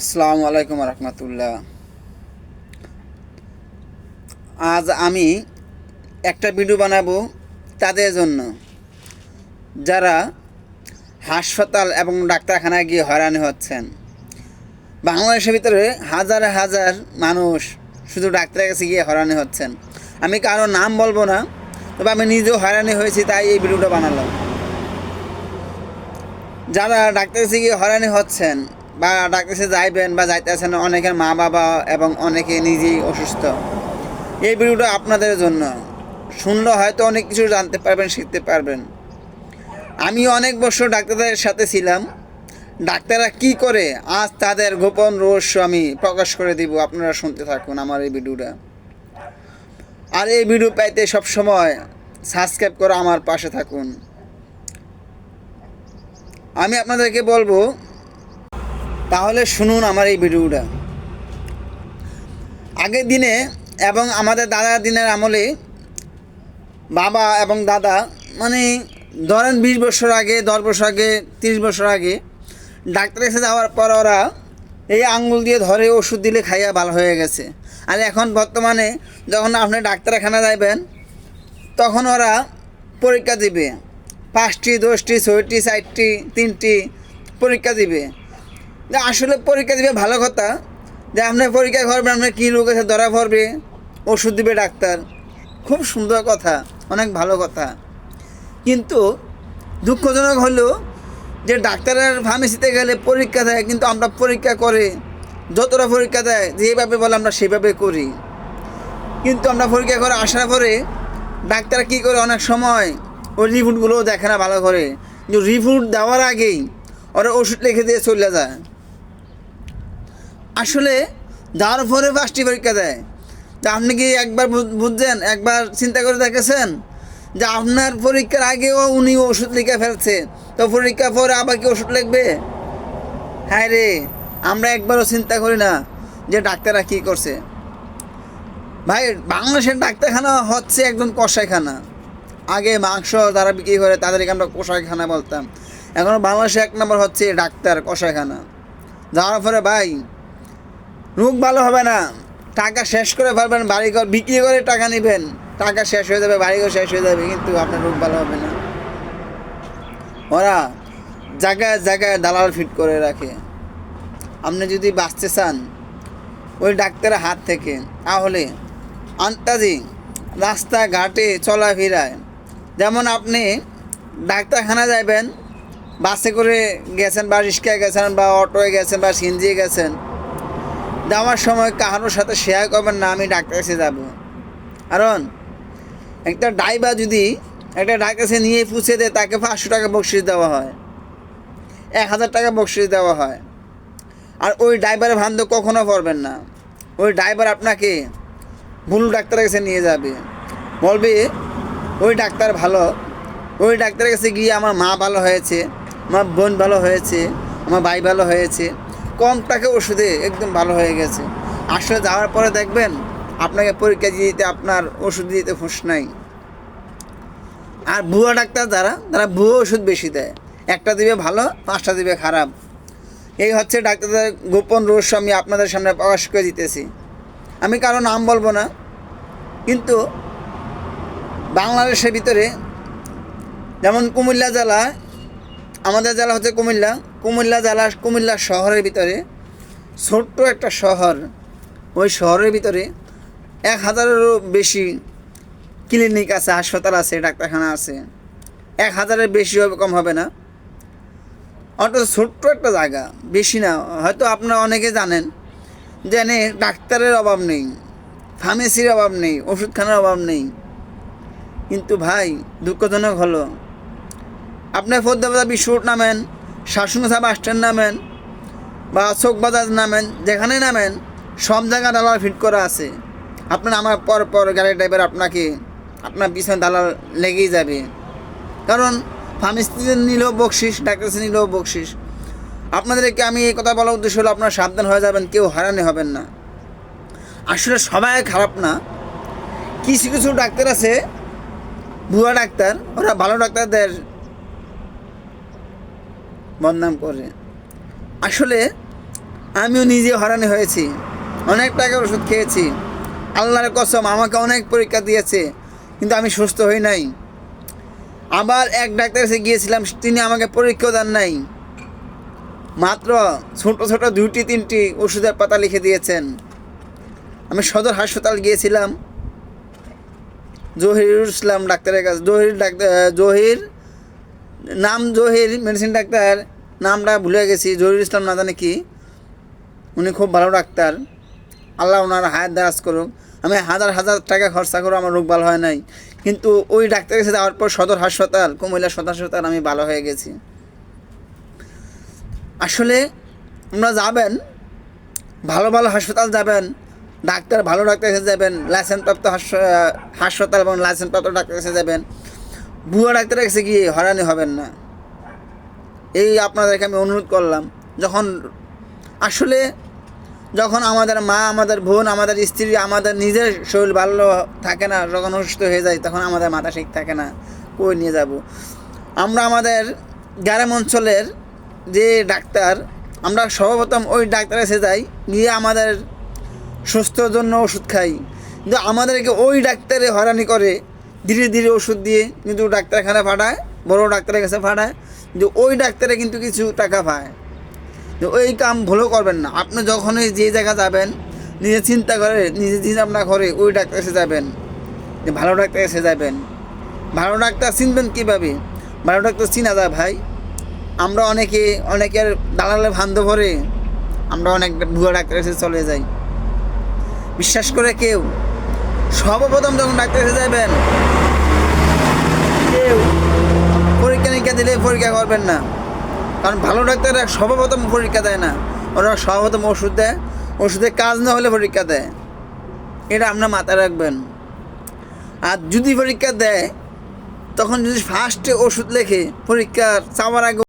আসসালামু আলাইকুম রহমতুল্লাহ। আজ আমি একটা ভিডিও বানাবো তাদের জন্য। যারা হাসপাতাল এবং ডাক্তারখানায় গিয়ে হয়রানি হচ্ছেন। বাংলাদেশের ভিতরে হাজার হাজার মানুষ শুধু ডাক্তারের কাছে গিয়ে হয়রানি হচ্ছেন। আমি কারও নাম বলব না, তবে আমি নিজেও হয়রানি হয়েছি, তাই এই ভিডিওটা বানালাম। যারা ডাক্তার কাছে গিয়ে হয়রানি হচ্ছেন বা ডাক্তার যাইবেন বা যাইতেছেন অনেকের মা বাবা এবং অনেকে নিজেই অসুস্থ। এই ভিডিওটা আপনাদের জন্য। শুনলে হয়তো অনেক কিছু জানতে পারবেন, শিখতে পারবেন। আমি অনেক বছর ডাক্তারদের সাথে ছিলাম। ডাক্তাররা কি করে, আজ তাদের গোপন রহস্য আমি প্রকাশ করে দিব। আপনারা শুনতে থাকুন আমার এই ভিডিওটা। আর এই ভিডিও পাইতে সবসময় সাবস্ক্রাইব করে আমার পাশে থাকুন। আমি আপনাদেরকে বলব তাহলে শুনুন আমার এই ভিডিওটা। আগের দিনে এবং আমাদের দাদার দিনের আমলে বাবা এবং দাদা মানে ধরেন বিশ বছর আগে, দশ বছর আগে, তিরিশ বছর আগে ডাক্তারের কাছে যাওয়ার পর ওরা এই আঙ্গুল দিয়ে ধরে ওষুধ দিলে খাইয়া ভালো হয়ে গেছে। আর এখন বর্তমানে যখন আপনি ডাক্তারখানা যাইবেন, তখন ওরা পরীক্ষা দিবে। পাঁচটি, দশটি, ছয়টি, চারটি, তিনটি পরীক্ষা দিবে। আসলে পরীক্ষা দিবে ভালো কথা। যে আপনি পরীক্ষা করবেন আপনার কী রোগ আছে ধরা পড়বে, ওষুধ দিবে ডাক্তার। খুব সুন্দর কথা, অনেক ভালো কথা। কিন্তু দুঃখজনক হলো যে ডাক্তারের ফার্মেসিতে গেলে পরীক্ষা দেয়, কিন্তু আমরা পরীক্ষা করে, যতটা পরীক্ষা দেয়, যেভাবে বলে আমরা সেভাবে করি। কিন্তু আমরা পরীক্ষা করে আসার পরে ডাক্তার কী করে? অনেক সময় ওই রিপোর্টগুলোও দেখে না ভালো করে। কিন্তু রিপোর্ট দেওয়ার আগেই ওরা ওষুধ লিখে দিয়ে চলে যায়। আসলে দেওয়ার পরে পাঁচটি পরীক্ষা দেয়। তা আপনি কি একবার বুঝ- বুঝছেন? একবার চিন্তা করে দেখেছেন? যে আপনার পরীক্ষার আগেও উনি ওষুধ লিখে ফেলছে। তো পরীক্ষার পরে আবার কি ওষুধ লিখবে? হ্যাঁ রে, আমরা একবারও চিন্তা করি না যে ডাক্তাররা কী করছে। ভাই, বাংলাদেশের ডাক্তারখানা হচ্ছে একদম কষাইখানা। আগে মাংস যারা বিক্রি করে তাদেরকে আমরা কষাইখানা বলতাম। এখন বাংলাদেশে এক নম্বর হচ্ছে ডাক্তার কষাইখানা। যাওয়ার পরে ভাই রোগ ভালো হবে না। টাকা শেষ করে ফেলবেন, বাড়িঘর বিক্রি করে টাকা নেবেন। টাকা শেষ হয়ে যাবে, বাড়িঘর শেষ হয়ে যাবে, কিন্তু আপনার রোগ ভালো হবে না। ওরা জায়গায় জায়গায় দালাল ফিট করে রাখে। আপনি যদি বাঁচতে চান, ওই ডাক্তারের হাত থেকে, তাহলে আন্তাজি রাস্তাঘাটে চলাফেরায়, যেমন আপনি ডাক্তারখানা যাবেন বাসে করে গেছেন বা রিক্সায় গেছেন বা অটোয় গেছেন বা সিনজিয়ে গেছেন যাওয়ার সময় কারোর সাথে শেয়ার করবেন না, আমি ডাক্তার কাছে যাব। কারণ, একটা ড্রাইভার যদি একটা ডাক্তার কাছে নিয়ে পুষে দেয়, তাকে পাঁচশো টাকা বকশিস দেওয়া হয়, এক হাজার টাকা বকশিস দেওয়া হয়। আর ওই ড্রাইভারের ভান্ড কখনো পড়বেন না। ওই ড্রাইভার আপনাকে ভুল ডাক্তারের কাছে নিয়ে যাবে। বলবে, ওই ডাক্তার ভালো। ওই ডাক্তারের কাছে গিয়ে আমার মা ভালো হয়েছে, আমার বোন ভালো হয়েছে, আমার ভাই ভালো হয়েছে। কম টাকা ওষুধে একদম ভালো হয়ে গেছে। আসলে যাওয়ার পরে দেখবেন, আপনাকে পরীক্ষা দিতে আপনার ওষুধ দিতে ফুস নাই। আর ভুয়া ডাক্তার যারা, তারা ভুয়ো ওষুধ বেশি দেয়। একটা দিবে ভালো, পাঁচটা দিবে খারাপ। এই হচ্ছে ডাক্তারদের গোপন রহস্য আমি আপনাদের সামনে প্রকাশ করে দিতেছি। আমি কারও নাম বলব না, কিন্তু বাংলাদেশের ভিতরে যেমন কুমিল্লা জেলা, আমাদের জেলা হচ্ছে কুমিল্লা। কুমিল্লা জেলা কুমিল্লা শহরের ভিতরে ছোট্ট একটা শহর। ওই শহরের ভিতরে এক হাজারেরও বেশি ক্লিনিক আছে, হাসপাতাল আছে, ডাক্তারখানা আছে। এক হাজারের বেশি হবে, কম হবে না। অথচ ছোট্ট একটা জায়গা, বেশি না। হয়তো আপনারা অনেকে জানেন এনে ডাক্তারের অভাব নেই, ফার্মেসির অভাব নেই, ওষুধখানার অভাব নেই। কিন্তু ভাই, দুঃখজনক হলো, আপনি ফোদ্দাবাজার বিশ্বরোড নামেন শাসনসা বাস স্ট্যান্ড নামেন, বা চোকবাজার নামেন, যেখানে নামেন, সব জায়গায় দালাল ফিট করা আছে। আপনার আমার পর পর গাড়ি ড্রাইভার আপনাকে, আপনার পিছনে দালাল লেগেই যাবে। কারণ ফার্মেসিতে নিলেও বকশিস ডাক্তার নিলেও বকশিস। আপনাদেরকে আমি এই কথা বলার উদ্দেশ্য হলো, আপনারা সাবধান হয়ে যাবেন, কেউ হারানি হবেন না। আসলে সবাই খারাপ না। কিছু কিছু ডাক্তার আছে, ভুয়া ডাক্তার, ওরা ভালো ডাক্তারদের বদনাম করে। আসলে আমিও নিজে হরানি হয়েছি। অনেক টাকার ওষুধ খেয়েছি। আল্লাহর কসম আমাকে অনেক পরীক্ষা দিয়েছে, কিন্তু আমি সুস্থ হই নাই। আবার এক ডাক্তার কাছে গিয়েছিলাম, তিনি আমাকে পরীক্ষাও দেন নাই। মাত্র ছোট ছোট দুটি তিনটি ওষুধের পাতা লিখে দিয়েছেন। আমি সদর হাসপাতাল গিয়েছিলাম। জহিরুল ইসলাম ডাক্তারের কাছে, জহির ডাক্তার জহির নাম জহির মেডিসিন ডাক্তার নামটা ভুলে গেছি জহিরুল ইসলাম না জানে কি। উনি খুব ভালো ডাক্তার। আল্লাহ ওনার হায়াত দারাজ করুক। আমি হাজার হাজার টাকা খরচা করে আমার রোগ ভালো হয় নাই। কিন্তু ওই ডাক্তারের কাছে যাওয়ার পর সদর হাসপাতাল, কুমিল্লা সদর হাসপাতাল আমি ভালো হয়ে গেছি। আসলে আপনারা যাবেন, ভালো ভালো হাসপাতাল যাবেন, ডাক্তার ভালো ডাক্তার কাছে যাবেন, লাইসেন্সপ্রাপ্ত হাস- হাসপাতাল এবং লাইসেন্সপ্রাপ্ত ডাক্তার কাছে যাবেন। ভুয়া ডাক্তারের কাছে গিয়ে হয়রানি হবেন না। এই আপনাদেরকে আমি অনুরোধ করলাম, যখন আসলে যখন আমাদের মা, আমাদের বোন, আমাদের স্ত্রী, আমাদের নিজের শরীর ভালো থাকে না, যখন অসুস্থ হয়ে যায়, তখন আমাদের মাথা ঠিক থাকে না, কই নিয়ে যাব? আমরা আমাদের গ্রাম অঞ্চলের যে ডাক্তার, আমরা সর্বপ্রথম ওই ডাক্তারের কাছে যাই, গিয়ে আমাদের সুস্থর জন্য ওষুধ খাই। কিন্তু আমাদেরকে ওই ডাক্তারে হয়রানি করে ধীরে ধীরে ওষুধ দিয়ে কিন্তু ডাক্তারখানা পাঠায় বড় ডাক্তারের কাছে পাঠায় কিন্তু ওই ডাক্তারে কিন্তু কিছু টাকা পায়। তো ওই কাম ভুলও করবেন না। আপনি যখনই যে জায়গা যাবেন, নিজে চিন্তা করে, নিজে চিন্তা ভাবনা করে ওই ডাক্তার কাছে যাবেন, যে ভালো ডাক্তার কাছে যাবেন। ভালো ডাক্তার চিনবেন কীভাবে? ভালো ডাক্তার চিনা যায় ভাই। আমরা অনেকে অনেকের দালালে ভান্ধ ভরে আমরা অনেক ভুয়া ডাক্তার কাছে চলে যাই। বিশ্বাস করে কেউ? সর্বপ্রথম যখন ডাক্তার কাছে যাবেন কেউ পরীক্ষা দিলে পরীক্ষা করবেন না। কারণ ভালো ডাক্তাররা সর্বপ্রথম পরীক্ষা দেয় না। ওরা সর্বপ্রথম ওষুধ দেয়। ওষুধে কাজ না হলে পরীক্ষা দেয়। এটা আপনার মাথায় রাখবেন। আর যদি পরীক্ষা দেয়, তখন যদি ফার্স্টে ওষুধ লেখে, পরীক্ষা চাওয়ার আগে